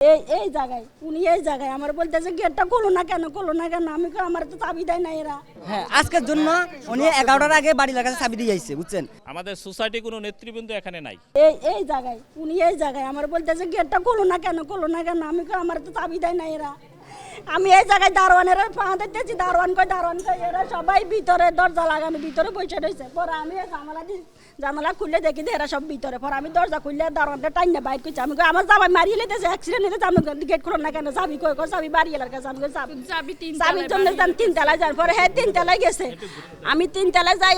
এই এই জায়গায় উনি এই জায়গায় আমার বলতেছে গেটটা খোলো না কেন খোলো না কেন? আমি কই, আমার তো চাবি দেয় না এরা। হ্যাঁ আজকের জন্য উনি এগারোটার আগে বাড়ি লাগাতে চাবি দিয়ে যাইছে বুঝছেন? আমাদের সোসাইটি কোনো নেতৃবৃন্দ এখানে নাই। এই এই জায়গায় উনি এই জায়গায় আমার বলতেছে গেটটা খোলো না কেন খোলো না কেন? আমি কই, আমার তো চাবি দেয় না এরা। আমি এই জায়গায় দারোয়ানের পা দিতেছি দারোয়ান কই দারোয়ান কই এরা সবাই ভিতরে দরজা লাগানো ভিতরে বসে রয়েছে। পরে আমি জানালা দি জানালা খুললে দেখি যে এরা সব ভিতরে। পরে আমি দরজা খুললে দারোয়ানটা টাইন না বাইর করছি। আমি কই, আমার জামাই মারিয়ে লেতেছে অ্যাক্সিডেন্ট হয়েছে আমি গেট খোলো না কেন? চাবি কই কই চাবি বাড়ি এলার কাছে আমি তিন চাবির জন্য যান তিন তলায় যান পরে হ্যাঁ তিন তলায় গেছে। আমি তিন তলায় যাই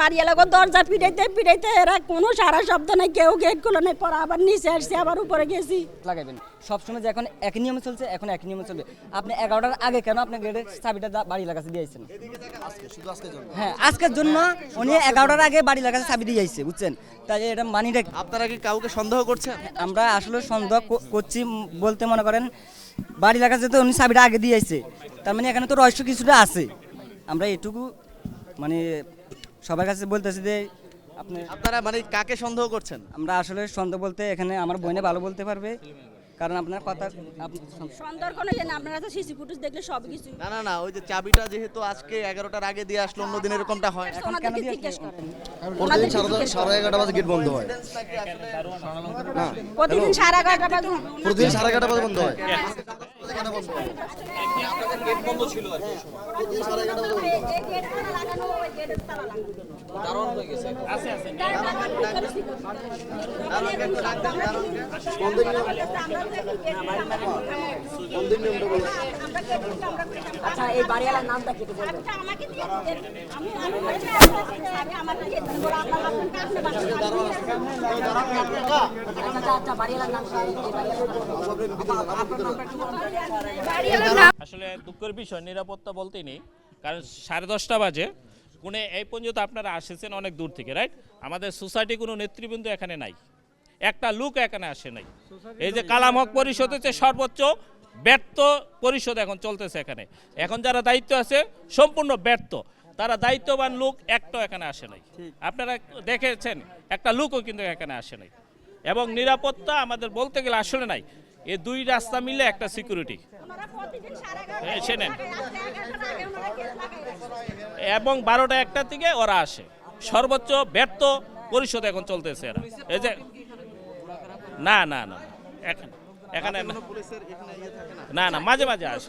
বাড়ি এলাকা দরজা পিড়াইতে পিড়াইতে এরা কোনো সারা শব্দ নাই কেউ গেট খুলে নাই। পরে আবার নিচে আসছে আবার উপরে গেছি। লাগাইবেন। সবসময় যে এখন এক নিয়মে চলছে এখন এক নিয়মে চলবে। আপনি এগারোটার আগে কেন আপনি গেটের চাবিটা বাড়ি লাগাতে দিয়েছেন হ্যাঁ আজকের জন্য উনি এগারোটার আগে বাড়ি লাগাতে চাবি দিয়ে বুঝছেন? তাই এটা মানি রেখ আপনারা কি কাউকে সন্দেহ করছেন? আমরা আসলে সন্দেহ করছি বলতে মনে করেন বাড়ি লাগাতে তো উনি চাবিটা আগে দিয়ে যাইছে তার মানে এখানে তো রহস্য কিছুটা আছে। আমরা এটুকু মানে সবার কাছে বলতেছি যে আপনি আপনারা মানে কাকে সন্দেহ করছেন? আমরা আসলে সন্দেহ বলতে এখানে আমার বোনে ভালো বলতে পারবে। কারণ আপনার কথা সন্দেহ কোনো ইয়ে না আপনারা তো সিসি ফুটেজ দেখলে সব কিছু না না না ওই যে চাবিটা যেহেতু আজকে এগারোটার আগে দিয়ে আসলো অন্য দিন এরকমটা হয়। এখন কেন জিজ্ঞেস করেন। প্রতিদিন সাড়ে সাড়ে এগারোটা বাজে গেট বন্ধ হয়। প্রতিদিন সাড়ে এগারোটা বাজে প্রতিদিন সাড়ে এগারোটা বাজে বন্ধ হয়। আচ্ছা এই বাড়িওয়ালার নামটা কি বলবেন। আমাকে দিয়ে আমি আমি আমার দিয়ে দেন। বলে আপনার কাছে আচ্ছা আচ্ছা বাড়িওয়ালার নাম আসলে দুঃখের বিষয়, নিরাপত্তা বলতেই নেই, কারণ সাড়ে দশটা বাজে। কোনে এই পর্যন্ত আপনারা আসেছেন অনেক দূর থেকে রাইট আমাদের সোসাইটি কোনো নেতৃবৃন্দ এখানে নাই। একটা লুক এখানে আসে নাই। এই যে কালাম হক পরিষদ হচ্ছে সর্বোচ্চ ব্যর্থ পরিষদ এখন চলতেছে এখানে। এখন যারা দায়িত্ব আছে, সম্পূর্ণ ব্যর্থ। তারা দায়িত্ববান লোক একটাও এখানে আসে নাই। আপনারা দেখেছেন, একটা লোকও কিন্তু এখানে আসে নাই। এবং নিরাপত্তা আমাদের বলতে গেলে আসলে নাই। এই দুই রাস্তা মিলে একটা সিকিউরিটি সে এবং বারোটা একটা থেকে ওরা আসে। সর্বোচ্চ ব্যর্থ পরিষদ এখন চলতেছে এরা। এই যে না না না। এখানে এখানে না। না? না মাঝে মাঝে আসে।